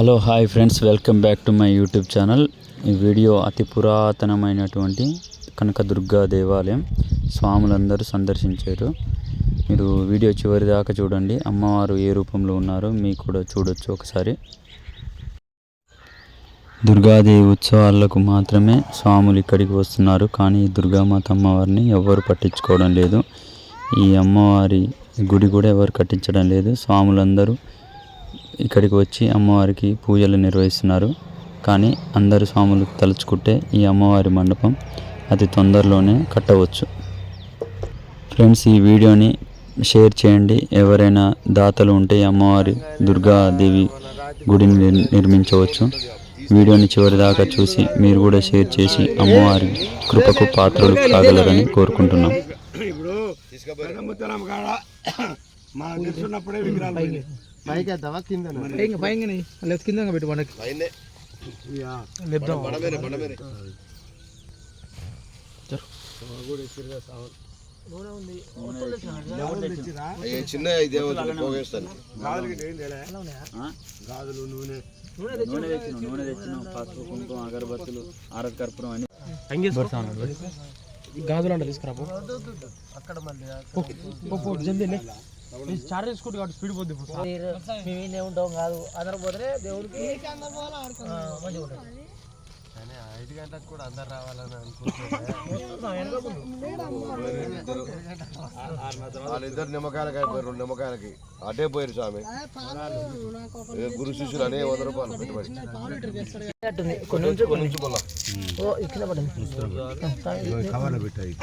Hello hi friends. Welcome back to my YouTube channel. ఈ video అతి పురాతనమైనటువంటి కనకదుర్గా దేవాలయం. స్వాములందరూ సందర్శించారు. మీరు వీడియో చివరి దాకా చూడండి. అమ్మవారు ఏ రూపంలో ఉన్నారో మీకు కూడా చూడొచ్చు ఒకసారి. దుర్గాదేవి ఉత్సవాలకు మాత్రమే స్వాములు ఇక్కడికి వస్తున్నారు. కానీ దుర్గామాత అమ్మవారిని ఎవరు పట్టించుకోవడం లేదు. ఈ అమ్మవారి గుడి కూడా ఎవరు కట్టించడం లేదు. స్వాములందరూ ఇక్కడికి వచ్చి అమ్మవారికి పూజలు నిర్వహిస్తున్నారు. కానీ అందరు స్వాములు తలుచుకుంటే ఈ అమ్మవారి మండపం అతి తొందరలోనే కట్టవచ్చు. ఫ్రెండ్స్ ఈ వీడియోని షేర్ చేయండి. ఎవరైనా దాతలు ఉంటే అమ్మవారి దుర్గాదేవి గుడిని నిర్- నిర్మించవచ్చు. వీడియోని చివరి దాకా చూసి మీరు కూడా షేర్ చేసి అమ్మవారి కృపకు పాత్రలు కాగలరని కోరుకుంటున్నాం. ఇప్పుడు గంగముత్తరం పైకి వేద్దామా? కింద పైన పైన లేదు కింద పెట్టు మనకి? చిన్న పోగేస్తాను. గాజులు నూనె. నూనె తెచ్చిన నూనె తెచ్చిన పసుపు కుంకుమ అగరబత్తులు ఆరతి కర్పూరం అని గాజులు అంటే తీసుకురా పో, పో, జల్దీ చార్జ్ చేసుకుంటు కాబట్టి స్పీడ్ పోద్ది ఇప్పుడు. మేమే ఉంటాం కాదు. అందరు పోతే దేవుడికి ఆ, మంచిగా ఉంటుంది. ఐదు గంటలకు కూడా అందరు రావాలని వాళ్ళిద్దరు నిమ్మకాయలకి అయిపోయారు రెండు నిమ్మకాయలకి. అటే పోయారు స్వామి. ఏ గురు శిష్యులు అనే వంద రూపాయలు పెట్టుబడి. కొన్ని నుంచి కొన్ని ఓ ఇక్కడ పడింది. కవర్లో పెట్టాయి.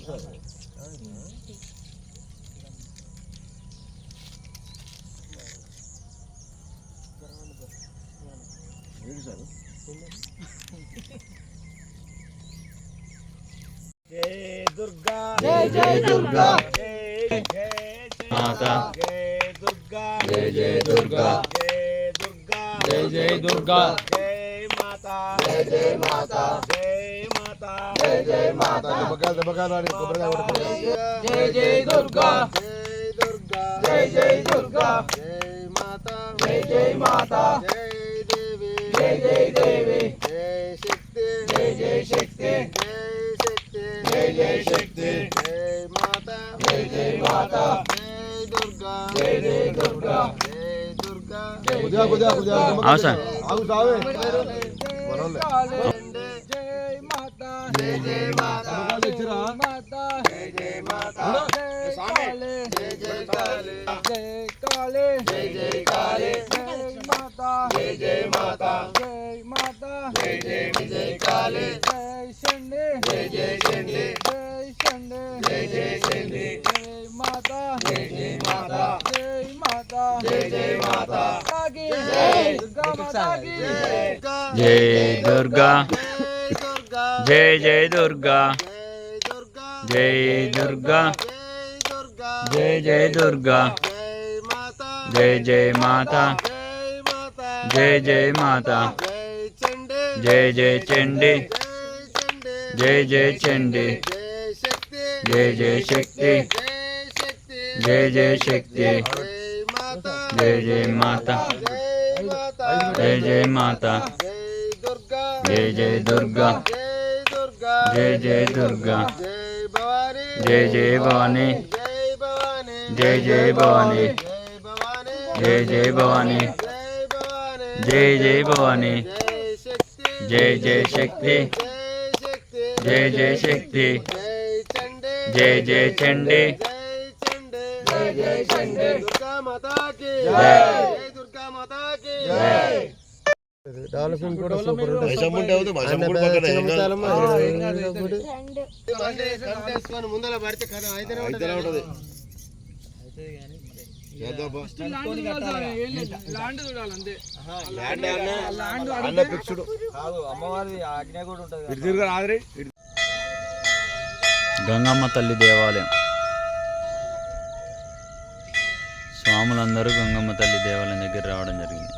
సార్? జై దుర్గా జై జై దుర్గా జై జై మాత దుర్గా జై జై దుర్గా జై దుర్గా జై జై దుర్గా జై మాతా జై జై మాతా జై మాతా జై జై మాత కొబ్బరికాయ కొడుతుంది జై జై దుర్గా జై దుర్గా జై జై దుర్గా జై మాతా జై జై మాతా జై దేవి జై జై దేవి జై శక్తి జై జై శక్తి జై శక్తి జై జై శక్తి జై మాతా జై జై మాతా దుర్గా జై జై దుర్గా జై దుర్గా కొద్దిగా కొద్దిగా కొద్దిగా నిమ్మకాయ అవసరం. ఆగు సావే జై మాతా జై జై మాతా తెచ్చిరా మాతా జై జై మాతా జై జై జై కాళీ జై కాళే జై జై కాళీ జై మాతా జై జై మాతా జై మాతా జై జై కాళీ జై చండి జై జై చండి మాతా జై జై మాతా మాతాకి జై దుర్గా మాతాకి జై దుర్గా జై దుర్గా జై జై దుర్గా జై దుర్గా జై దుర్గా జై దుర్గా జై జై దుర్గా జై మాతా జై జై మాత జై మాతా జై జై మాత జై చండి మాతా జై చండి జై చండి జై జై చండి జై శక్తి జై జై శక్తి జై శక్తి జై జై శక్తి జై మాతా జై జై మాత జై శక్తి జై జై శక్తి జై దుర్గా చండీ జై చండి దుర్గా మాతాకి. జై. జై దుర్గా మాతాకి. జై డెవలప్మెంట్ కూడా సూపర్ ఉంటుంది. ముందర పడితే కదా అయితేనే గంగమ్మ తల్లి దేవాలయం. స్వాములందరూ గంగమ్మ తల్లి దేవాలయం దగ్గర రావడం జరిగింది.